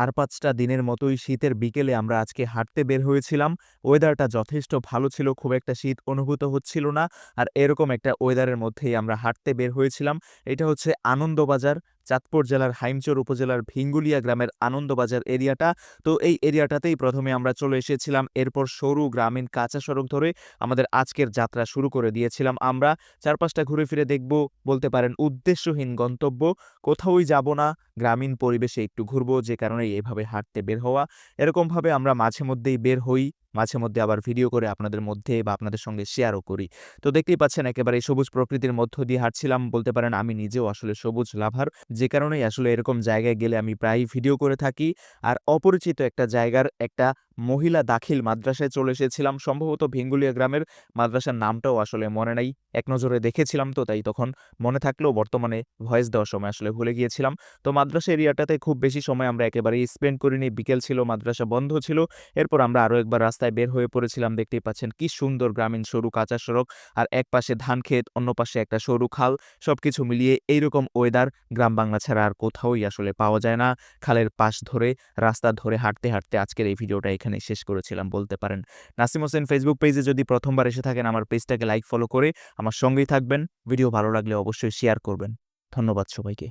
চার পাঁচটা দিনের মতোই শীতের বিকেলে আমরা আজকে হাঁটতে বের হয়েছিলাম। ওয়েদারটা যথেষ্ট ভালো ছিল, খুব একটা শীত অনুভূত হচ্ছিল না। আর এরকম একটা ওয়েদারের মধ্যেই আমরা হাঁটতে বের হয়েছিলাম। এটা হচ্ছে আনন্দবাজার। চাঁদপুর জেলার হাইমচর উপজেলার ভিঙ্গুলিয়া গ্রামের আনন্দবাজার এরিয়াটা। তো এই এরিয়াটাতেই প্রথমে আমরা চলে এসেছিলাম। এরপর সরু গ্রামীণ কাঁচা সড়ক ধরে আমাদের আজকের যাত্রা শুরু করে দিয়েছিলাম আমরা। চারপাশটা ঘুরে ফিরে দেখব, বলতে পারেন উদ্দেশ্যহীন গন্তব্য। কোথাওই যাব না, গ্রামীণ পরিবেশে একটু ঘুরবো, যে কারণে এভাবে হাঁটতে বের হওয়া। এরকমভাবে আমরা মাঝে মধ্যেই বের হই। মাঝে মধ্যে আবার ভিডিও করে আপনাদের মধ্যে বা আপনাদের সঙ্গে শেয়ারও করি। তো দেখতেই পাচ্ছেন একেবারে সবুজ প্রকৃতির মধ্য দিয়ে হাঁটছিলাম, বলতে পারেন আমি নিজেও আসলে সবুজ লাভার। যে কারণেই আসলে এরকম জায়গায় গেলে আমি প্রায়ই ভিডিও করে থাকি। আর অপরিচিত একটা জায়গার একটা মহিলা দাখিল মাদ্রাসায় চলে এসেছিলাম। সম্ভবত ভেঙ্গুলিয়া গ্রামের মাদ্রাসার নামটাও আসলে মনে নাই। এক নজরে দেখেছিলাম তো, তাই তখন মনে থাকলেও বর্তমানে ভয়েস দেওয়ার সময় আসলে ভুলে গিয়েছিলাম। তো মাদ্রাসা এরিয়াটাতে খুব বেশি সময় আমরা একেবারেই স্পেন্ড করিনি। বিকেল ছিল, মাদ্রাসা বন্ধ ছিল। এরপর আমরা আরও একবার রাস্তায় বের হয়ে পড়েছিলাম, দেখতেই পাচ্ছেন কি সুন্দর গ্রামীণ সরু কাঁচা সড়ক। আর এক পাশে ধান ক্ষেত অন্য পাশে একটা সরু খাল, সবকিছু মিলিয়ে এইরকম ওয়েদার গ্রাম বাংলা ছাড়া আর কোথাওই আসলে পাওয়া যায় না। খালের পাশ ধরে, রাস্তা ধরে হাঁটতে হাঁটতে আজকের এই ভিডিওটা এখানে শেষ করেছিলাম, বলতে পারেন। নাসিম হোসেন ফেসবুক পেজে যদি প্রথমবার এসে থাকেন, আমার পেজটাকে লাইক ফলো করে আমার সঙ্গেই থাকবেন। ভিডিও ভালো লাগলে অবশ্যই শেয়ার করবেন। ধন্যবাদ সবাইকে।